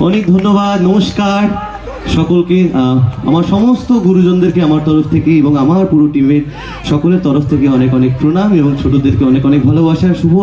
অনেক ধন্যবাদ, নমস্কার। সকলকে আমার সমস্ত গুরুজনদেরকে আমার তরফ থেকে এবং আমার পুরো টিমের সকলের তরফ থেকে অনেক অনেক প্রণাম এবং ছোটদেরকে অনেক অনেক ভালোবাসার শুভ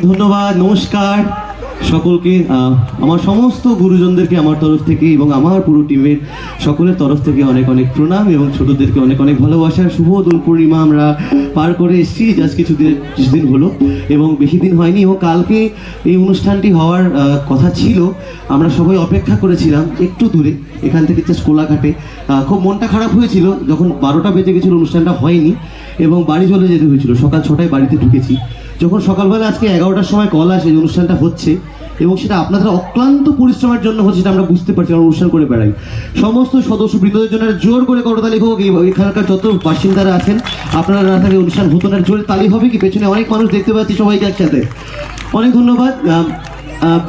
অনেক ধন্যবাদ, নমস্কার। সকলকে আমার সমস্ত গুরুজনদেরকে আমার তরফ থেকে এবং আমার পুরো টিমের সকলের তরফ থেকে অনেক অনেক প্রণাম এবং ছোটদেরকে অনেক অনেক ভালোবাসার শুভ দোল পূর্ণিমা আমরা পার করে এসেছি, জাস্ট কিছুদিন কিছুদিন হলো এবং বেশি দিন হয়নি এবং কালকে এই অনুষ্ঠানটি হওয়ার কথা ছিল। আমরা সবাই অপেক্ষা করেছিলাম একটু দূরে, এখান থেকে জাস্ট কোলাঘাটে। খুব মনটা খারাপ হয়েছিল, যখন বারোটা বেজে গেছিল অনুষ্ঠানটা হয়নি এবং বাড়ি চলে যেতে হয়েছিল। সকাল ছটায় বাড়িতে ঢুকেছি। যখন সকালবেলা আজকে এগারোটার সময় কল আসে অনুষ্ঠানটা হচ্ছে, এবং সেটা আপনাদের অক্লান্ত পরিশ্রমের জন্য হচ্ছে সেটা আমরা বুঝতে পারছি আমরা অনুষ্ঠান করে বেড়াই। সমস্ত সদস্য বৃন্দদের জন্য জোর করে করতালি হোক এখানকার যত বাসিন্দারা আছেন, আপনারা না থাকলে অনুষ্ঠান হতো না, জোরে তালি হবে কি, পেছনে অনেক মানুষ দেখতে পাচ্ছি সবাইকে একসাথে। অনেক ধন্যবাদ।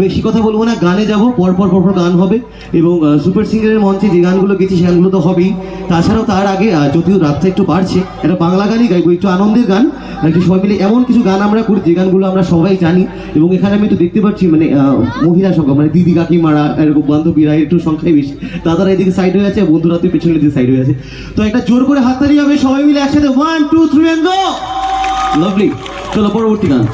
বেশি কথা বলব না, গানে যাব, পরপর পরপর গান হবে, এবং সুপার সিঙ্গারের মঞ্চে যে গানগুলো গেছি, সে গানগুলো তো হবেই। তাছাড়াও তার আগে যদিও রাতটা একটু বাড়ছে, একটা বাংলা গানই গাইবো, একটু আনন্দের গান। একটু সবাই মিলে এমন কিছু গান আমরা করি, যে গানগুলো আমরা সবাই জানি এবং এখানে আমি তো দেখতে পাচ্ছি মানে মহিলা সংখ্যা মানে দিদি কাকিমারা, এরকম বান্ধবীরা, একটু সংখ্যায় বেশি। দাদারা এদিকে সাইড হয়ে আছে, বন্ধুরা তো পেছনে দিকে সাইড হয়ে আছে। তো একটা জোর করে হাততালি হবে, সবাই মিলে একসাথে one two three and go lovely চলো, পরবর্তী গান।